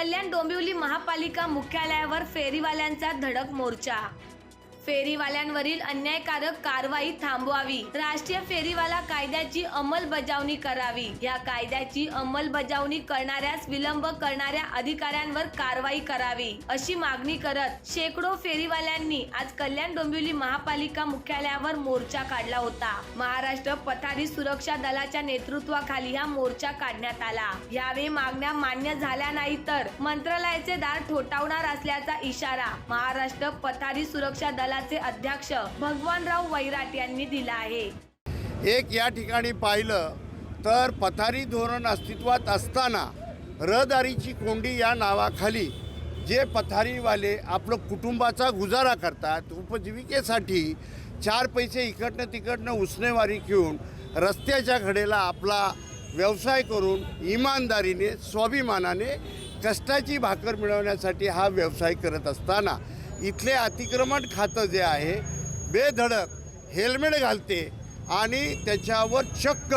कल्याण डोंबिवली महापालिका मुख्यालयावर फेरीवाल्यांचा धडक मोर्चा फेरीवाल्यांवरील अन्यायकारक कारवाई थांबवावी. राष्ट्रीय फेरीवाला कायद्याची अंमलबजावणी करावी. या कायद्याची अंमलबजावणी करणाऱ्यास विलंब करणाऱ्या अधिकाऱ्यांवर कारवाई करावी अशी मागणी करत शेकडो फेरीवाल्यांनी आज कल्याण डोंबिवली महापालिका मुख्यालयावर मोर्चा काढला होता. महाराष्ट्र पथारी सुरक्षा दलाच्या नेतृत्वाखाली हा मोर्चा काढण्यात आला. यावेळी मागण्या मान्य झाल्या नाही तर मंत्रालयाचे दार ठोठावणार असल्याचा इशारा महाराष्ट्र पथारी सुरक्षा दलाचे अध्यक्ष भगवानराव वैराट यांनी दिला आहे. एक या ठिकाणी पाहिलं तर पथारी धोरण अस्तित्वात असताना रहदारीची कोंडी या नावाखाली जे पथारीवाले आपलं कुटुंबाचा गुजारा करतात उपजीविकेसाठी चार पैसे इकडनं तिकडनं उसनेवारी घेऊन रस्त्याच्या कडेला आपला व्यवसाय करून इमानदारीने स्वाभिमानाने कष्टाची भाकर मिळवण्यासाठी हा व्यवसाय करत असताना इथले अतिक्रमण खातं जे आहे बेधडक हेल्मेट घालते आणि त्याच्यावर चक्क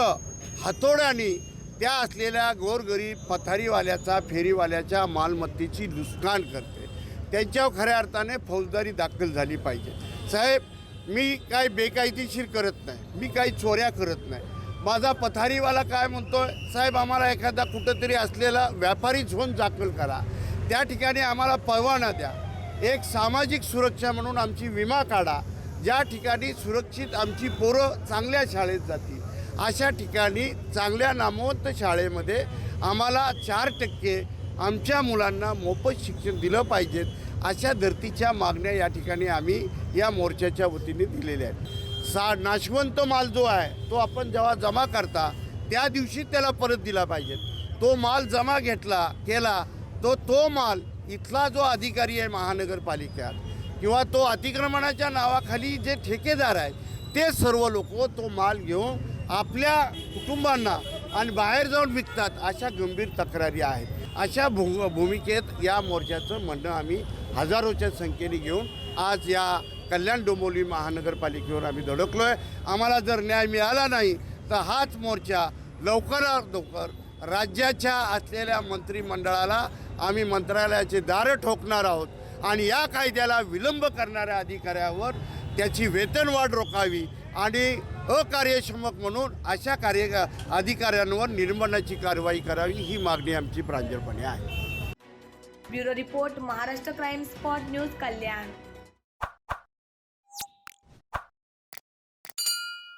हातोड्याने त्या असलेल्या गोरगरीब पथारीवाल्याचा फेरीवाल्याच्या मालमत्तेची नुकसान करते. त्यांच्यावर खऱ्या अर्थाने फौजदारी दाखल झाली पाहिजे. साहेब मी काय बेकायदेशीर करत नाही. मी काही चोऱ्या करत नाही. माझा पथारीवाला काय म्हणतोय? साहेब आम्हाला एखादा कुठंतरी असलेला व्यापारी झोन दाखल करा. त्या ठिकाणी आम्हाला परवाना द्या. एक सामाजिक सुरक्षा म्हणून आमची विमा काढा. ज्या ठिकाणी सुरक्षित आमची पोरं चांगल्या शाळेत जातील अशा ठिकाणी चांगल्या नामवंत शाळेमध्ये आम्हाला चार टक्के आमच्या मुलांना मोफत शिक्षण दिलं पाहिजेत अशा धर्तीच्या मागण्या या ठिकाणी आम्ही या मोर्चाच्या वतीने दिलेल्या आहेत. सा नाशवंत माल जो आहे तो आपण जेव्हा जमा करता त्या दिवशी त्याला परत दिला पाहिजे तो माल जमा घेतला केला तो तो माल इथला जो अधिकारी आहे महानगरपालिकेत किंवा तो अतिक्रमणाच्या नावाखाली जे ठेकेदार आहेत ते सर्व लोक तो माल घेऊन आपल्या कुटुंबांना आणि बाहेर जाऊन विकतात अशा गंभीर तक्रारी आहेत. अशा भू भूमिकेत या मोर्चाचं म्हणणं आम्ही हजारोच्या संख्येने घेऊन आज या कल्याण डोंबिवली महानगरपालिकेवर आम्ही धडकलो आहे आम्हाला जर न्याय मिळाला नाही तर हाच मोर्चा लवकरात लवकर राज्याच्या असलेल्या मंत्रिमंडळाला आम्ही मंत्रालयाचे दारं ठोकणार आहोत आणि या कायद्याला विलंब करणाऱ्या अधिकाऱ्यावर त्याची वेतनवाढ रोखावी आणि अकार्यक्षमक म्हणून अशा कार्य अधिकाऱ्यांवर निर्बंधाची कारवाई करावी ही मागणी आमची प्रांजळपणे आहे. Bureau report Maharashtra crime spot news Kalyan.